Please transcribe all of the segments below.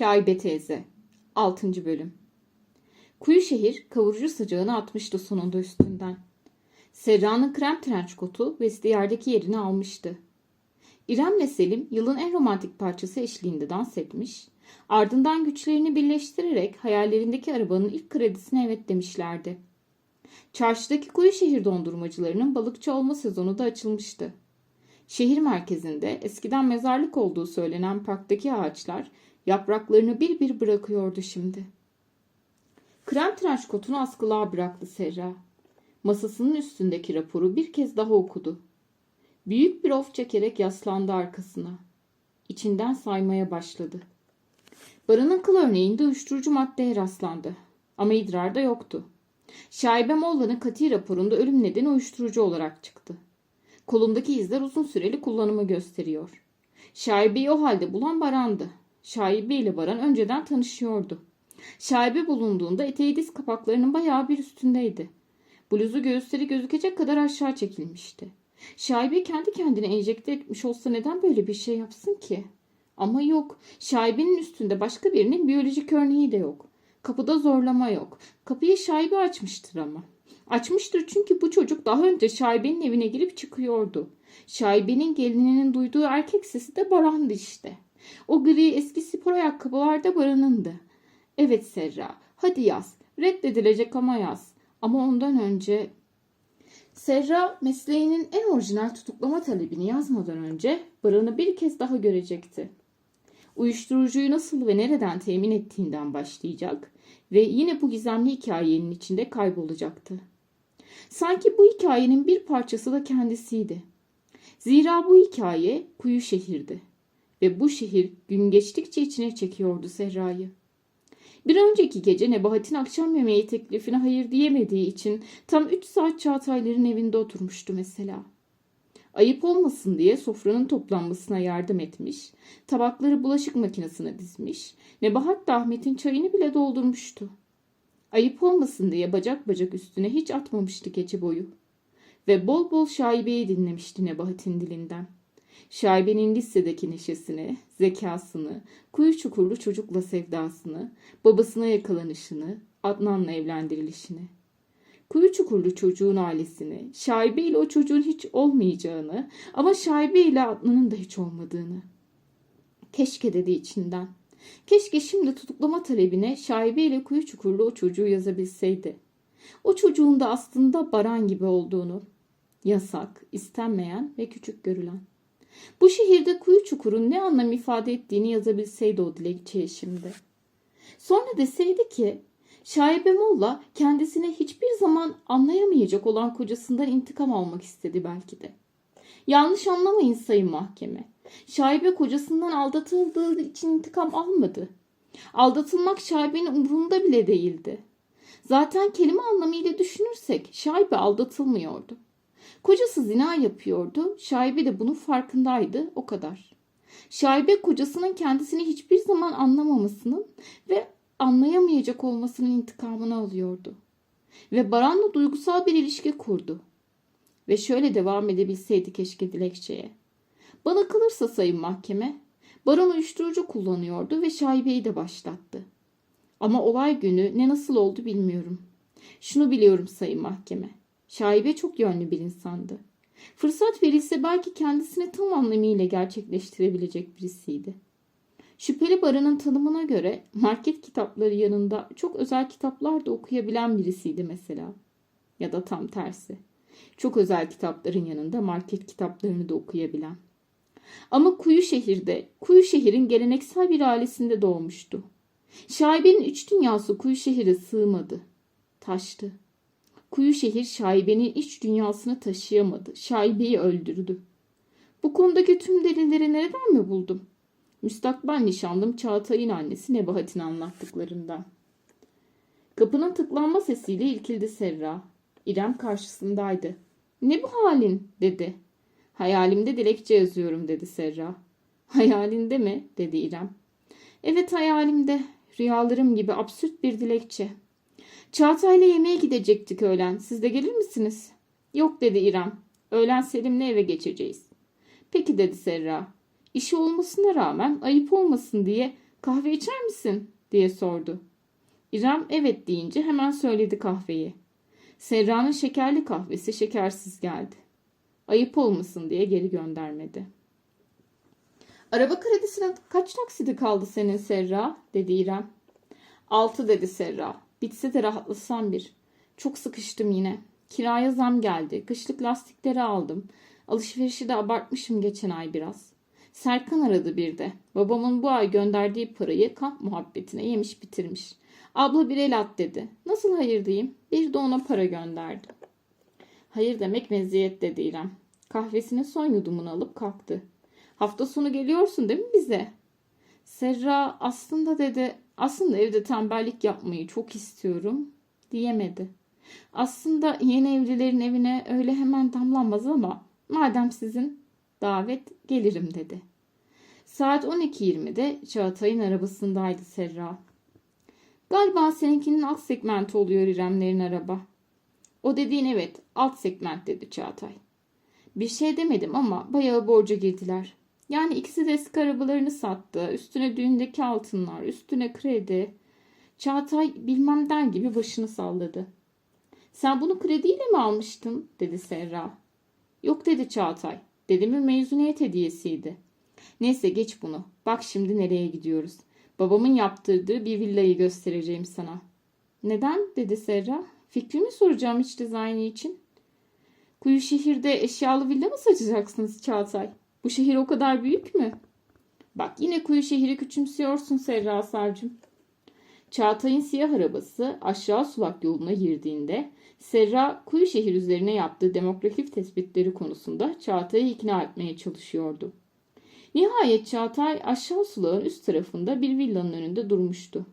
Şaibe teyze 6. bölüm Kuyu şehir kavurucu sıcağını atmıştı sonunda üstünden. Serra'nın krem trenç kotu vestiyerdeki yerini almıştı. İrem'le Selim yılın en romantik parçası eşliğinde dans etmiş, ardından güçlerini birleştirerek hayallerindeki arabanın ilk kredisine evet demişlerdi. Çarşıdaki kuyu şehir dondurmacılarının balıkçı olma sezonu da açılmıştı. Şehir merkezinde eskiden mezarlık olduğu söylenen parktaki ağaçlar yapraklarını bir bir bırakıyordu şimdi. Krem tıraş kotunu askılığa bıraktı Serra. Masasının üstündeki raporu bir kez daha okudu. Büyük bir of çekerek yaslandı arkasına. İçinden saymaya başladı. Barının kıl örneğinde uyuşturucu maddeye rastlandı. Ama idrarda yoktu. Şaibe Molla'nın kati raporunda ölüm nedeni uyuşturucu olarak çıktı. Kolundaki izler uzun süreli kullanımı gösteriyor. Şaibeyi o halde bulan Baran'dı. Şaibe ile Baran önceden tanışıyordu. Şaibe bulunduğunda eteği diz kapaklarının bayağı bir üstündeydi. Bluzu göğüsleri gözükecek kadar aşağı çekilmişti. Şaibe kendi kendine enjekte etmiş olsa neden böyle bir şey yapsın ki? Ama yok. Şaibenin üstünde başka birinin biyolojik örneği de yok. Kapıda zorlama yok. Kapıyı şaibe açmıştır ama. Açmıştır çünkü bu çocuk daha önce şaibenin evine girip çıkıyordu. Şaibenin gelininin duyduğu erkek sesi de Baran'dı işte. O gri eski spor ayakkabılar da Baran'ındı. Evet Serra, hadi yaz. Reddedilecek ama yaz. Ama ondan önce... Serra mesleğinin en orijinal tutuklama talebini yazmadan önce Baran'ı bir kez daha görecekti. Uyuşturucuyu nasıl ve nereden temin ettiğinden başlayacak ve yine bu gizemli hikayenin içinde kaybolacaktı. Sanki bu hikayenin bir parçası da kendisiydi. Zira bu hikaye kuyu şehirdi ve bu şehir gün geçtikçe içine çekiyordu Serra'yı. Bir önceki gece Nebahat'in akşam yemeği teklifine hayır diyemediği için tam 3 saat Çağatayların evinde oturmuştu mesela. Ayıp olmasın diye sofranın toplanmasına yardım etmiş, tabakları bulaşık makinesine dizmiş, Nebahat da Ahmet'in çayını bile doldurmuştu. Ayıp olmasın diye bacak bacak üstüne hiç atmamıştı gece boyu. Ve bol bol şaibeyi dinlemişti Nebahat'in dilinden. Şaibenin lisedeki neşesini, zekasını, kuyu çukurlu çocukla sevdasını, babasına yakalanışını, Adnan'la evlendirilişini. Kuyu çukurlu çocuğun ailesini, Şaibe ile o çocuğun hiç olmayacağını ama Şaibe ile Adnan'ın da hiç olmadığını. Keşke dedi içinden. Keşke şimdi tutuklama talebine Şaibe ile kuyu çukurlu o çocuğu yazabilseydi. O çocuğun da aslında Baran gibi olduğunu. Yasak, istenmeyen ve küçük görülen. Bu şehirde kuyu çukurun ne anlam ifade ettiğini yazabilseydi o dilekçeye şimdi. Sonra deseydi ki Şaibe Molla kendisine hiçbir zaman anlayamayacak olan kocasından intikam almak istedi belki de. Yanlış anlamayın sayın mahkeme. Şaibe kocasından aldatıldığı için intikam almadı. Aldatılmak Şaibe'nin umurunda bile değildi. Zaten kelime anlamıyla düşünürsek Şaibe aldatılmıyordu. Kocası zina yapıyordu. Şaibe de bunun farkındaydı. O kadar. Şaibe kocasının kendisini hiçbir zaman anlamamasının ve anlayamayacak olmasının intikamını alıyordu. Ve Baran'la duygusal bir ilişki kurdu. Ve şöyle devam edebilseydi keşke dilekçeye. Bana kalırsa sayın mahkeme, Baran uyuşturucu kullanıyordu ve şaibeyi de başlattı. Ama olay günü ne nasıl oldu bilmiyorum. Şunu biliyorum sayın mahkeme. Şaibe çok yönlü bir insandı. Fırsat verilse belki kendisini tam anlamıyla gerçekleştirebilecek birisiydi. Şüpheli Baran'ın tanımına göre market kitapları yanında çok özel kitaplar da okuyabilen birisiydi mesela. Ya da tam tersi. Çok özel kitapların yanında market kitaplarını da okuyabilen. Ama Kuyu şehirde, Kuyu şehrin geleneksel bir ailesinde doğmuştu. Şaibenin üç dünyası Kuyu şehire sığmadı. Taştı. Kuyu şehir şaibenin iç dünyasını taşıyamadı. Şaibeyi öldürdü. Bu konudaki tüm delilleri nereden mi buldum? Müstakbel nişanlım Çağatay'ın annesi Nebahat'in anlattıklarından. Kapının tıklanma sesiyle ilkildi Serra. İrem karşısındaydı. Ne bu halin dedi. Hayalimde dilekçe yazıyorum dedi Serra. Hayalinde mi dedi İrem. Evet hayalimde. Rüyalarım gibi absürt bir dilekçe. Çağatay'la yemeğe gidecektik öğlen. Siz de gelir misiniz? Yok dedi İrem. Öğlen Selim'le eve geçeceğiz. Peki dedi Serra. İşi olmasına rağmen ayıp olmasın diye kahve içer misin? diye sordu. İrem evet deyince hemen söyledi kahveyi. Serra'nın şekerli kahvesi şekersiz geldi. Ayıp olmasın diye geri göndermedi. Araba kredisine kaç taksidi kaldı senin Serra? dedi İrem. Altı dedi Serra. Bitse de rahatlasam bir. Çok sıkıştım yine. Kiraya zam geldi. Kışlık lastikleri aldım. Alışverişi de abartmışım geçen ay biraz. Serkan aradı bir de. Babamın bu ay gönderdiği parayı kamp muhabbetine yemiş bitirmiş. Abla bir el at dedi. Nasıl hayır diyeyim? Bir de ona para gönderdi. Hayır demek meziyet dedi İrem. Kahvesinin son yudumunu alıp kalktı. Hafta sonu geliyorsun değil mi bize? Serra aslında dedi aslında evde tembellik yapmayı çok istiyorum diyemedi. Aslında yeni evlilerin evine öyle hemen damlanmaz ama madem sizin davet gelirim dedi. Saat 12.20'de Çağatay'ın arabasındaydı Serra. Galiba seninkinin alt segmenti oluyor İremlerin araba. O dediğin evet alt segment dedi Çağatay. Bir şey demedim ama bayağı borca girdiler. Yani ikisi de eski arabalarını sattı. Üstüne düğündeki altınlar, üstüne kredi. Çağatay bilmem der gibi başını salladı. Sen bunu krediyle mi almıştın? dedi Serra. Yok dedi Çağatay. Dedemin mezuniyet hediyesiydi. Neyse geç bunu. Bak şimdi nereye gidiyoruz. Babamın yaptırdığı bir villayı göstereceğim sana. Neden? dedi Serra. Fikrimi soracağım iç dizaynı için. Kuyu şehirde eşyalı villa mı saçacaksınız Çağatay? Bu şehir o kadar büyük mü? Bak yine kuyu şehri küçümsüyorsun Serra Savcım. Çağatay'ın siyah arabası aşağı sulak yoluna girdiğinde Serra kuyu şehir üzerine yaptığı demografik tespitleri konusunda Çağatay'ı ikna etmeye çalışıyordu. Nihayet Çağatay aşağı sulağın üst tarafında bir villanın önünde durmuştu.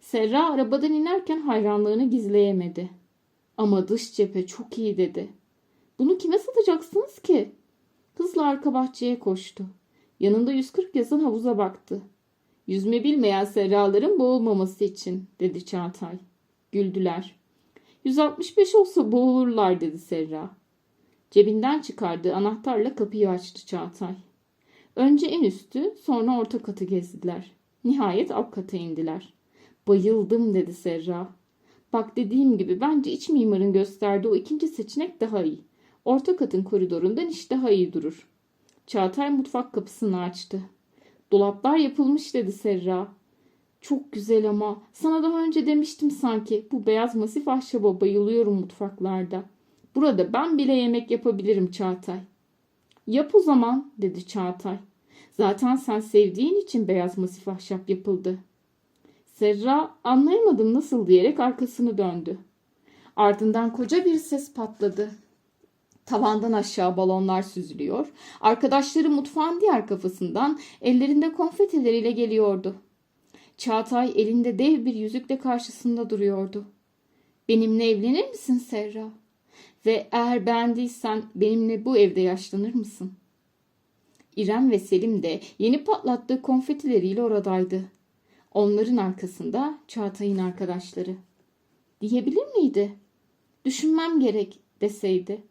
Serra arabadan inerken hayranlığını gizleyemedi. Ama dış cephe çok iyi dedi. Bunu kime satacaksınız ki? Hızla arka bahçeye koştu. Yanında 140 yazan havuza baktı. Yüzme bilmeyen serraların boğulmaması için dedi Çağatay. Güldüler. 165 olsa boğulurlar dedi Serra. Cebinden çıkardığı anahtarla kapıyı açtı Çağatay. Önce en üstü sonra orta katı gezdiler. Nihayet alt kata indiler. Bayıldım dedi Serra. Bak dediğim gibi bence iç mimarın gösterdiği o ikinci seçenek daha iyi. Orta katın koridorundan iş daha iyi durur. Çağatay mutfak kapısını açtı. Dolaplar yapılmış dedi Serra. Çok güzel ama sana daha önce demiştim sanki bu beyaz masif ahşaba bayılıyorum mutfaklarda. Burada ben bile yemek yapabilirim Çağatay. Yap o zaman dedi Çağatay. Zaten sen sevdiğin için beyaz masif ahşap yapıldı. Serra anlayamadım nasıl diyerek arkasını döndü. Ardından koca bir ses patladı. Tavandan aşağı balonlar süzülüyor. Arkadaşları mutfağın diğer kafasından ellerinde konfetileriyle geliyordu. Çağatay elinde dev bir yüzükle karşısında duruyordu. Benimle evlenir misin Serra? Ve eğer beğendiysen benimle bu evde yaşlanır mısın? İrem ve Selim de yeni patlattığı konfetileriyle oradaydı. Onların arkasında Çağatay'ın arkadaşları. Diyebilir miydi? Düşünmem gerek deseydi.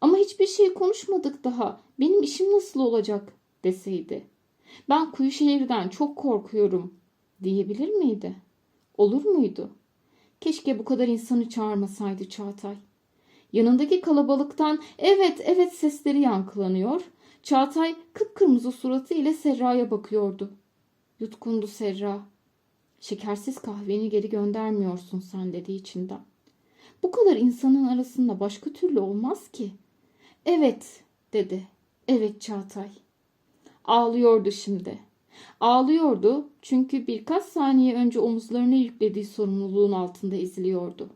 Ama hiçbir şey konuşmadık daha. Benim işim nasıl olacak deseydi. Ben Kuyuşehir'den çok korkuyorum diyebilir miydi? Olur muydu? Keşke bu kadar insanı çağırmasaydı Çağatay. Yanındaki kalabalıktan evet evet sesleri yankılanıyor. Çağatay kıpkırmızı suratı ile Serra'ya bakıyordu. Yutkundu Serra. Şekersiz kahveni geri göndermiyorsun sen dedi içinden. Bu kadar insanın arasında başka türlü olmaz ki. Evet dedi. Evet Çağatay. Ağlıyordu şimdi. Ağlıyordu çünkü birkaç saniye önce omuzlarına yüklediği sorumluluğun altında eziliyordu.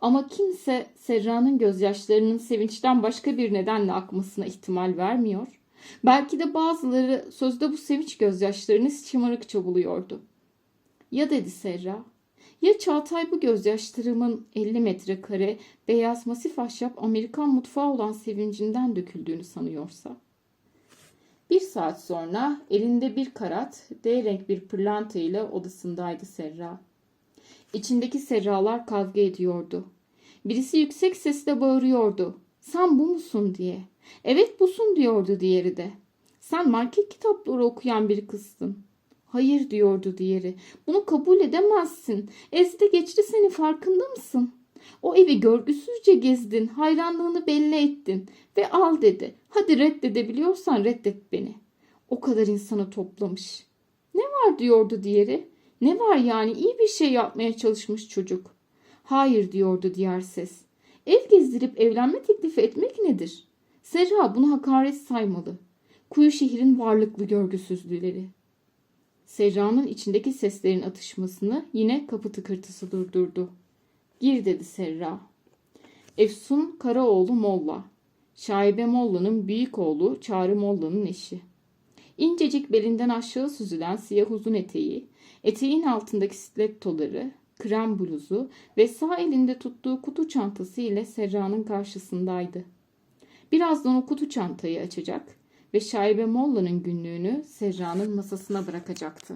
Ama kimse Serra'nın gözyaşlarının sevinçten başka bir nedenle akmasına ihtimal vermiyor. Belki de bazıları sözde bu sevinç gözyaşlarını şımarıkça buluyordu. Ya dedi Serra, ya Çağatay bu gözyaşlarımın 50 metrekare beyaz masif ahşap Amerikan mutfağı olan sevincinden döküldüğünü sanıyorsa? Bir saat sonra elinde bir karat, D renk bir pırlanta ile odasındaydı Serra. İçindeki serralar kavga ediyordu. Birisi yüksek sesle bağırıyordu. Sen bu musun diye. Evet busun diyordu diğeri de. Sen market kitapları okuyan bir kızsın. Hayır diyordu diğeri. Bunu kabul edemezsin. Ezdi geçti seni farkında mısın? O evi görgüsüzce gezdin, hayranlığını belli ettin ve al dedi. Hadi reddedebiliyorsan reddet beni. O kadar insanı toplamış. Ne var diyordu diğeri. Ne var yani iyi bir şey yapmaya çalışmış çocuk. Hayır diyordu diğer ses. Ev gezdirip evlenme teklifi etmek nedir? Serra bunu hakaret saymalı. Kuyu şehrin varlıklı görgüsüzlüleri. Serra'nın içindeki seslerin atışmasını yine kapı tıkırtısı durdurdu. Gir dedi Serra. Efsun Karaoğlu Molla. Şaibe Molla'nın büyük oğlu Çağrı Molla'nın eşi. İncecik belinden aşağı süzülen siyah uzun eteği, eteğin altındaki stilettoları, krem bluzu ve sağ elinde tuttuğu kutu çantası ile Serra'nın karşısındaydı. Birazdan o kutu çantayı açacak ve Şaibe Molla'nın günlüğünü Serra'nın masasına bırakacaktı.